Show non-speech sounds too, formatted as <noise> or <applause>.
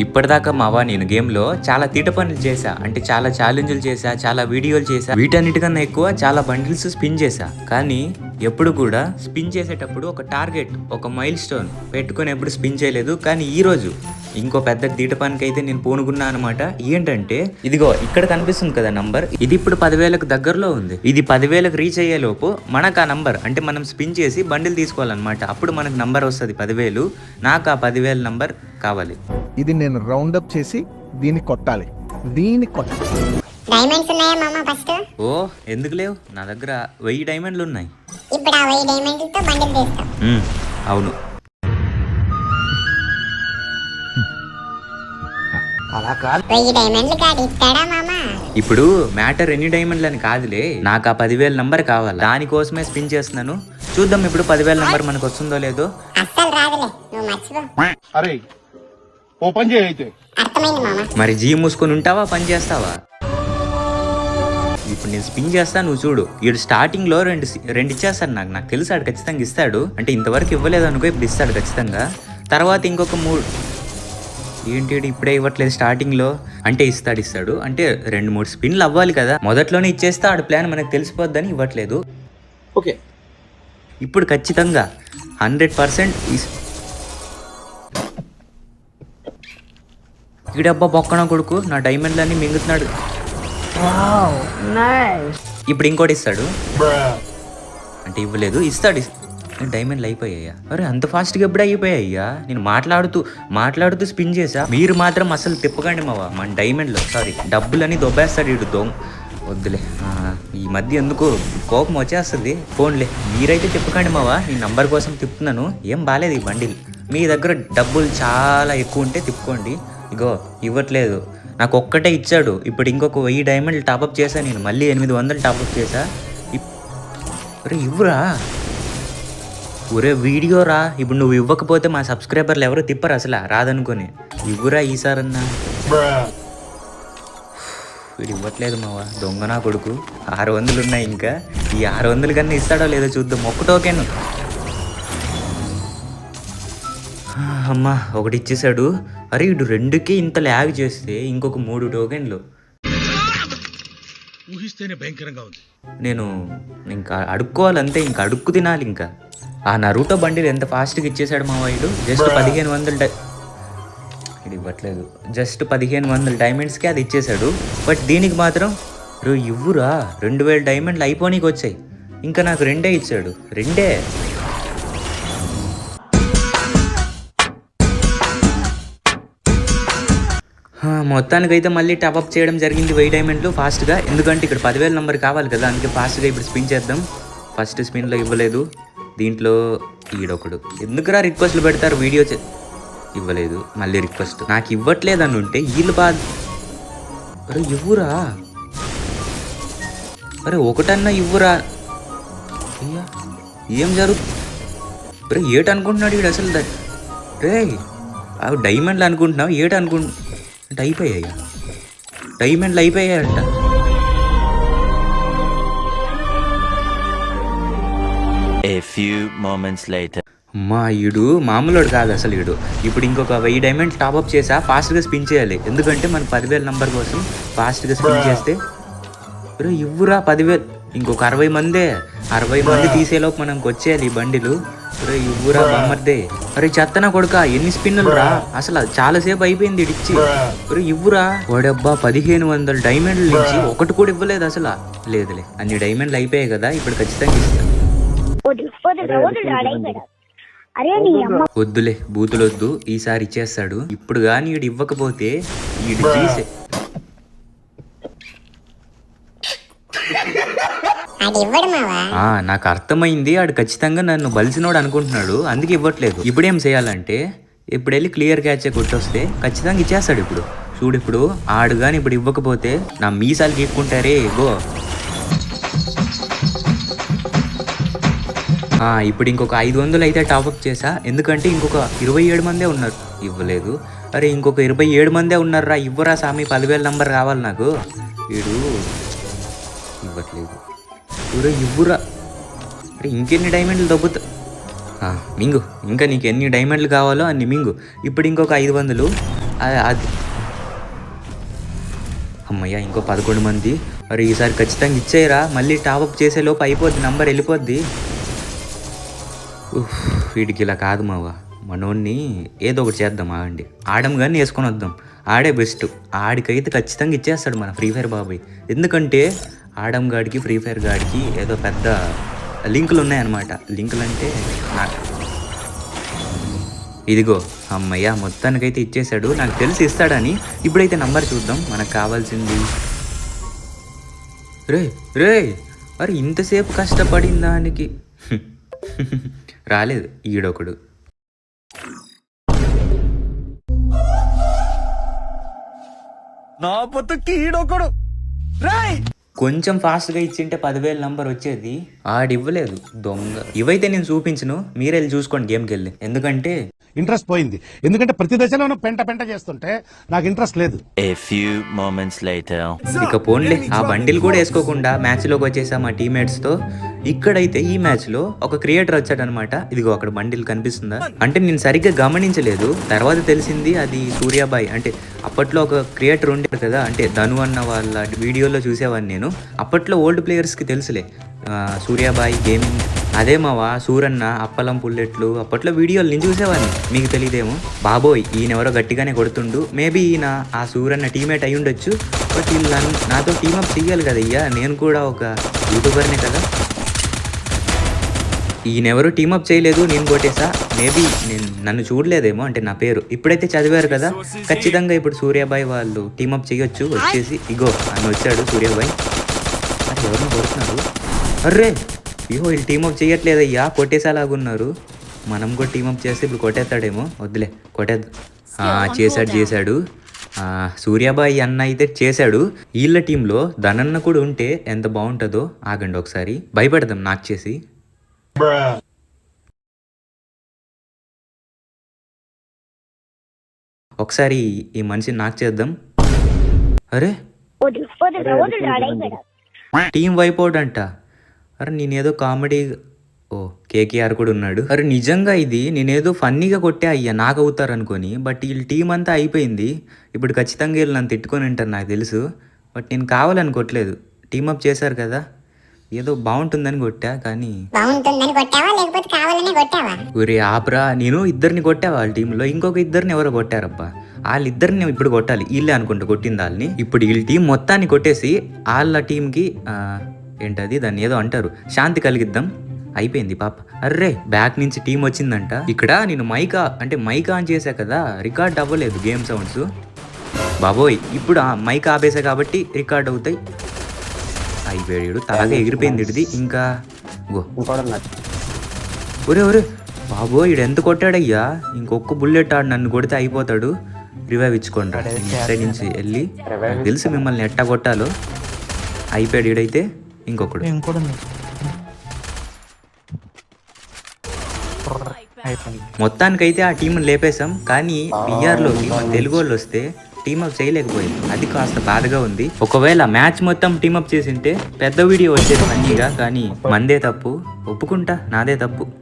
ఇప్పటిదాకా మావా నేను గేమ్లో చాలా తీట పనులు చేశా. అంటే చాలా ఛాలెంజ్లు చేశా చాలా వీడియోలు చేశా. వీటన్నిటికన్నా ఎక్కువ చాలా బండిల్స్ స్పిన్ చేశా. కానీ ఎప్పుడు కూడా స్పిన్ చేసేటప్పుడు ఒక టార్గెట్ ఒక మైల్ స్టోన్ పెట్టుకొని ఎప్పుడు స్పిన్ చేయలేదు. కానీ ఈ రోజు ఇంకో పెద్ద దీటపానికి అయితే నేను పూనుకున్నా అనమాట ఏంటంటే ఇదిగో ఇక్కడ కనిపిస్తుంది కదా నంబర్ ఇది ఇప్పుడు పదివేలకు దగ్గరలో ఉంది. ఇది పదివేలకు రీచ్ అయ్యే లోపు మనకు ఆ నంబర్ అంటే మనం స్పిన్ చేసి బండిల్ తీసుకోవాలన్నమాట. అప్పుడు మనకు నంబర్ వస్తుంది పదివేలు. నాకు ఆ పదివేల నంబర్ కావాలి. ఇది నేను రౌండ్ అప్ చేసి దీన్ని కొట్టాలి. దీన్ని కొట్టాలి డైమండ్స్ ఉన్నాయా మామ ఫస్ట్ ఓ ఎందుకు లేవు? నా దగ్గర వెయ్యి డైమండ్లు ఉన్నాయి. ఇప్పుడు ఆ వెయ్యి డైమండ్లతో బండిల్ మ్మ్, అవును. వెయ్యి డైమండ్లు కాదు ఇస్తాడా మామ? ఇప్పుడు మ్యాటర్ ఎన్ని డైమండ్లు అని కాదులే. నాకు ఆ పదివేల నంబర్ కావాలి? దానికోసమే స్పిన్ చేస్తున్నాను. చూద్దాం ఇప్పుడు పదివేల నంబర్ మనకు వస్తుందో లేదో. అస్సలు రాదులే నువ్వు మర్చిపో. అరే ఓ పని చేయి అయితే. అర్థమైంది మామ. మరి జీ మూసుకొని ఉంటావా పని చేస్తావా? ఇప్పుడు నేను స్పిన్ చేస్తా నువ్వు చూడు. ఈడు స్టార్టింగ్లో రెండు రెండు ఇచ్చేస్తాడు నాకు. నాకు తెలుసు ఆడు ఖచ్చితంగా ఇస్తాడు. అంటే ఇంతవరకు ఇవ్వలేదు అనుకో ఇప్పుడు ఇస్తాడు ఖచ్చితంగా. తర్వాత ఇంకొక మూడు ఏంటి ఇప్పుడే ఇవ్వట్లేదు స్టార్టింగ్లో? అంటే ఇస్తాడు ఇస్తాడు. అంటే రెండు మూడు స్పిన్లు అవ్వాలి కదా. మొదట్లోనే ఇచ్చేస్తే ఆడు ప్లాన్ మనకు తెలిసిపోద్దని ఇవ్వట్లేదు. ఓకే. ఇప్పుడు ఖచ్చితంగా హండ్రెడ్ పర్సెంట్ ఈడబ్బా బొక్కన కొడుకు నా డైమండ్లన్నీ మింగుతున్నాడు. ఇప్పుడు ఇంకోటి ఇస్తాడు. అంటే ఇవ్వలేదు ఇస్తాడు. ఇస్- డైమండ్లు అయిపోయాయా అరే అంత ఫాస్ట్గా ఎప్పుడు అయిపోయాయ్యా నేను మాట్లాడుతూ మాట్లాడుతూ స్పిన్ చేసా. మీరు మాత్రం అసలు తిప్పకండి మావా. మన డైమండ్లో సారీ డబ్బులని దొబ్బేస్తాడు ఇడు దొంగ వద్దులే. ఆ, ఈ మధ్య ఎందుకు కోపం వచ్చేస్తుంది? ఫోన్లే మీరైతే తిప్పకండి మావా. ఈ నంబర్ కోసం తిప్పుతున్నాను. ఏం బాలేదు ఈ బండిల్. మీ దగ్గర డబ్బులు చాలా ఎక్కువ ఉంటే తిప్పుకోండి. ఇగో ఇవ్వట్లేదు. నాకు ఒక్కటే ఇచ్చాడు. ఇప్పుడు ఇంకొక వెయ్యి డైమండ్లు టాపప్ చేశా నేను. మళ్ళీ ఎనిమిది వందలు టాపప్ చేశా. ఇప్- అరే ఇవ్వరా. ఒరే వీడియో రా. ఇప్పుడు నువ్వు ఇవ్వకపోతే మా సబ్స్క్రైబర్లు ఎవరు తిప్పరు అసలు. రాదనుకొని. ఇవ్వురా ఈసారన్నా. వీడు ఇవ్వట్లేదు మావా. దొంగనా కొడుకు. ఆరు వందలు ఉన్నాయి ఇంకా. ఈ ఆరు వందలు కన్నా ఇస్తాడో లేదో చూద్దాం. ఒక్క టోకెన్ అమ్మా ఒకటి ఇచ్చేసాడు అరే ఇటు రెండుకి ఇంత ల్యాగ్ చేస్తే ఇంకొక మూడు టోకెన్లు. ఊహిస్తేనే భయంకరంగా ఉంది. నేను ఇంకా అడుక్కోవాలంతే ఇంకా అడుక్కు తినాలి ఇంకా. ఆ నరూటో బండిలు ఎంత ఫాస్ట్గా ఇచ్చేసాడు మా వాడు జస్ట్ పదిహేను వందల డై ఇది ఇవ్వట్లేదు. జస్ట్ పదిహేను వందల డైమండ్స్కి అది ఇచ్చేసాడు. బట్ దీనికి మాత్రం రో ఇవ్వురా. రెండు వేల డైమండ్లు అయిపోనీకి వచ్చాయి ఇంకా నాకు రెండే ఇచ్చాడు. రెండే. మొత్తానికైతే మళ్ళీ టాప్అప్ చేయడం జరిగింది వెయ్యి డైమండ్లు ఫాస్ట్గా ఎందుకంటే ఇక్కడ పదివేల నెంబర్ కావాలి కదా అందుకే ఫాస్ట్గా ఇప్పుడు స్పిన్ చేద్దాం. ఫస్ట్ స్పిన్లో ఇవ్వలేదు. దీంట్లో ఈడొకడు. ఎందుకురా రిక్వెస్ట్లు పెడతారు వీడియో ఇవ్వలేదు. మళ్ళీ రిక్వెస్ట్ నాకు ఇవ్వట్లేదు అని ఉంటే వీళ్ళు బాధ అరే ఇవ్వురా. అరే ఒకటన్నా ఇవ్వురా. అయ్యా ఏం జరుగు అరే ఏటనుకుంటున్నాడు వీడు అసలు రే డైమండ్లు అనుకుంటున్నావు? ఏటనుకుంటు అంటే అయిపోయాయా డైమండ్లు అయిపోయాయంట. A few moments later. అమ్మా ఈడు మామూలుడు కాదు అసలు ఈడు. ఇప్పుడు ఇంకొక వెయ్యి డైమండ్స్ టాప్అప్ చేసా ఫాస్ట్గా స్పిన్ చేయాలి. ఎందుకంటే మన పదివేల నంబర్ కోసం ఫాస్ట్గా స్పిన్ చేస్తే. ఇవ్వురా పదివేలు. ఇంకొక అరవై మందే. అరవై మంది తీసేలోపు మనకు వచ్చేయాలి ఈ బండిలు. రే ఇవ్వురా బొమ్మర్దే అరే చెత్తన కొడుక ఎన్ని స్పిన్నులు రా? అసలు చాలాసేపు అయిపోయింది ఇడిచ్చి. ఇవ్వురా వాడబ్బా పదిహేను వందల డైమండ్ల నుంచి ఒకటి కూడా ఇవ్వలేదు అసలు. లేదులే అన్ని డైమండ్లు అయిపోయాయి కదా ఇప్పుడు ఖచ్చితంగా ఇస్తాను వద్దులే బూతులొద్దు ఈసారి ఇచ్చేస్తాడు. ఇప్పుడు కానీ ఈడు ఇవ్వకపోతే ఈడు మావా ఆ, నాకు అర్థమైంది. ఆడు ఖచ్చితంగా నన్ను బలిసినోడు అనుకుంటున్నాడు. అందుకే ఇవ్వట్లేదు. ఇప్పుడు ఏం చేయాలంటే ఇప్పుడు వెళ్ళి క్లియర్ క్యాచ్ కొట్టొస్తే ఖచ్చితంగా ఇచ్చేస్తాడు ఇప్పుడు. చూడు ఇప్పుడు ఆడు కానీ ఇప్పుడు ఇవ్వకపోతే నా మీసాలు గీక్కుంటారే గో. ఇప్పుడు ఇంకొక ఐదు వందలు అయితే టాపప్ చేసా ఎందుకంటే ఇంకొక ఇరవై ఏడు మందే ఉన్నారు. ఇవ్వలేదు. అరే ఇంకొక ఇరవై ఏడు మందే ఉన్నారా ఇవ్వరా సామి? పదివేల నంబర్ కావాలి నాకు. వీడు ఇవ్వట్లేదు. ఒరే ఇవ్వురా అరే ఇంకెన్ని డైమండ్లు దొబ్బుతా? మింగు. ఇంకా నీకు ఎన్ని డైమండ్లు కావాలో అన్ని మింగు. ఇప్పుడు ఇంకొక ఐదు వందలు. అది. అమ్మయ్య ఇంకో పదకొండు మంది. మరి ఈసారి ఖచ్చితంగా ఇచ్చేయరా. మళ్ళీ టాప్అప్ చేసే లోపు అయిపోద్ది నంబర్ వెళ్ళిపోద్ది. వీడికి ఇలా కాదు మావ. మనోడిని ఏదో ఒకటి చేద్దాం ఆగండి. ఆడం కానీ వేసుకొని వద్దాం. ఆడే బెస్ట్ ఆడికైతే ఖచ్చితంగా ఇచ్చేస్తాడు మన ఫ్రీ ఫైర్ బాబాయ్. ఎందుకంటే ఆడం గాడికి ఫ్రీ ఫైర్ గాడికి ఏదో పెద్ద లింకులు ఉన్నాయన్నమాట లింకులు అంటే నాకు ఇదిగో అమ్మయ్య మొత్తానికైతే ఇచ్చేశాడు. నాకు తెలిసి ఇస్తాడని ఇప్పుడైతే నంబర్ చూద్దాం. మనకు కావాల్సింది. రే రే మరి ఇంతసేపు కష్టపడిన దానికి. <laughs> రాలేదు ఈడొకడు. నా బతుక్కి ఈడొకడు. రాయ్! కొంచెం ఫాస్ట్గా ఇచ్చింటే పదివేల నంబర్ వచ్చేది. ఆడివ్వలేదు దొంగ. ఇవైతే నేను చూపించను మీరే చూసుకోండి గేమ్కి వెళ్ళి ఎందుకంటే ఇంట్రెస్ట్ పోయింది. ఎందుకంటే ప్రతి దశలోనూ పెంట పెంట చేస్తుంటే నాకు ఇంట్రెస్ట్ లేదు. ఇక పోన్లే ఆ బండిల్ కూడా వేసుకోకుండా మ్యాచ్లోకి వచ్చేసా మా టీమేట్స్తో. ఇక్కడైతే ఈ మ్యాచ్లో ఒక క్రియేటర్ వచ్చాడనమాట. ఇదిగో అక్కడ బండిల్ కనిపిస్తుందా? అంటే నేను సరిగ్గా గమనించలేదు. తర్వాత తెలిసింది అది సూర్యాబాయ్. అంటే అప్పట్లో ఒక క్రియేటర్ ఉండేది కదా అంటే ధను అన్న వాళ్ళ వీడియోలో చూసేవాడిని నేను. అప్పట్లో ఓల్డ్ ప్లేయర్స్కి తెలుసులే. ఆ, సూర్యాబాయ్ గేమింగ్ అదే మావా సూరన్న అప్పలం పుల్లెట్లు అప్పట్లో వీడియోలు నేను చూసేవాడిని మీకు తెలియదేమో బాబోయ్ ఈయన ఎవరో గట్టిగానే కొడుతుండు. మేబీ ఈయన ఆ సూరన్న టీమేట్ అయి ఉండొచ్చు. బట్ వీళ్ళు నన్ను నాతో టీమప్ చెయ్యాలి కదా అయ్యా. నేను కూడా ఒక యూట్యూబర్నే కదా. ఈయనెవరు టీమప్ చేయలేదు నేను కొట్టేసా. మేబీ నేను నన్ను చూడలేదేమో అంటే నా పేరు. ఇప్పుడైతే చదివారు కదా. ఖచ్చితంగా ఇప్పుడు సూర్యాబాయ్ వాళ్ళు టీమప్ చేయొచ్చు వచ్చేసి ఇగో అని వచ్చాడు సూర్యాబాయ్ ఎవరిని కొడుతున్నారు అర్రే! అయ్యో వీళ్ళు టీమప్ చేయట్లేదయ్యా కొట్టేసేలాగున్నారు. మనం కూడా టీమప్ చేస్తే ఇప్పుడు కొట్టేస్తాడేమో వద్దులే కొట్టేద్దాం. ఆ, చేశాడు చేశాడు. ఆ, సూర్యాబాయి అన్న అయితే చేశాడు. వీళ్ళ టీంలో ధనన్న కూడా ఉంటే ఎంత బాగుంటుందో ఆగండి ఒకసారి. భయపెడదాం నాకు చేసి. ఒకసారి ఈ మనిషిని నాకు చేద్దాం. అరే. టీం వైపోడ్ అంట. అరే నేనేదో కామెడీ ఓ కేకేఆర్ కూడా ఉన్నాడు. అరే నిజంగా ఇది నేనేదో ఫన్నీగా కొట్టే అయ్యా నాకు అవుతారు అనుకొని. బట్ వీళ్ళ టీం అంతా అయిపోయింది. ఇప్పుడు ఖచ్చితంగా వీళ్ళు నన్ను తిట్టుకొని ఉంటారు నాకు తెలుసు. బట్ నేను కావాలని కొట్టలేదు. టీమప్ చేశారు కదా. ఏదో బాగుంటుందని కొట్టా కానీ ఒరే ఆపరా నేను ఇద్దరిని కొట్టా వాళ్ళ టీంలో? ఇంకొక ఇద్దరిని ఎవరో కొట్టారబ్బా. వాళ్ళిద్దరిని ఇప్పుడు కొట్టాలి. వీళ్ళే అనుకుంటా కొట్టింది వాళ్ళని. ఇప్పుడు వీళ్ళ టీం మొత్తాన్ని కొట్టేసి వాళ్ళ టీంకి ఏంటది? దాన్ని ఏదో అంటారు. శాంతి కలిగిద్దాం. అయిపోయింది పాప. అర్రే బ్యాక్ నుంచి టీం వచ్చిందంట. ఇక్కడ నేను మైకా అంటే మైక్ ఆన్ చేశా కదా రికార్డ్ అవ్వలేదు గేమ్ సౌండ్స్. బాబోయ్ ఇప్పుడు ఆ మైక్ ఆపేసా కాబట్టి రికార్డ్ అవుతాయి. అయిపోయాడు తలగా ఎగిరిపోయింది ఇది ఇంకా ఒరే ఒరే బాబో ఈడు ఎంత కొట్టాడయ్యా? ఇంకొక బుల్లెట్ ఆడు నన్ను కొడితే అయిపోతాడు. రివైవ్ ఇచ్చుకోండి సైడ్ నుంచి వెళ్ళి తెలుసు మిమ్మల్ని ఎట్టా కొట్టాలో. అయిపోయాడు ఈడైతే. ఇంకొకడు. మొత్తానికైతే ఆ టీం లేపేశాం కానీ బిఆర్లోకి మన తెలుగు వాళ్ళు వస్తే టీమప్ చేయలేకపోయింది అది కాస్త బాధగా ఉంది. ఒకవేళ మ్యాచ్ మొత్తం టీమప్ చేసింటే పెద్ద వీడియో వచ్చేది మంచిగా కానీ మందే తప్పు. ఒప్పుకుంటా నాదే తప్పు.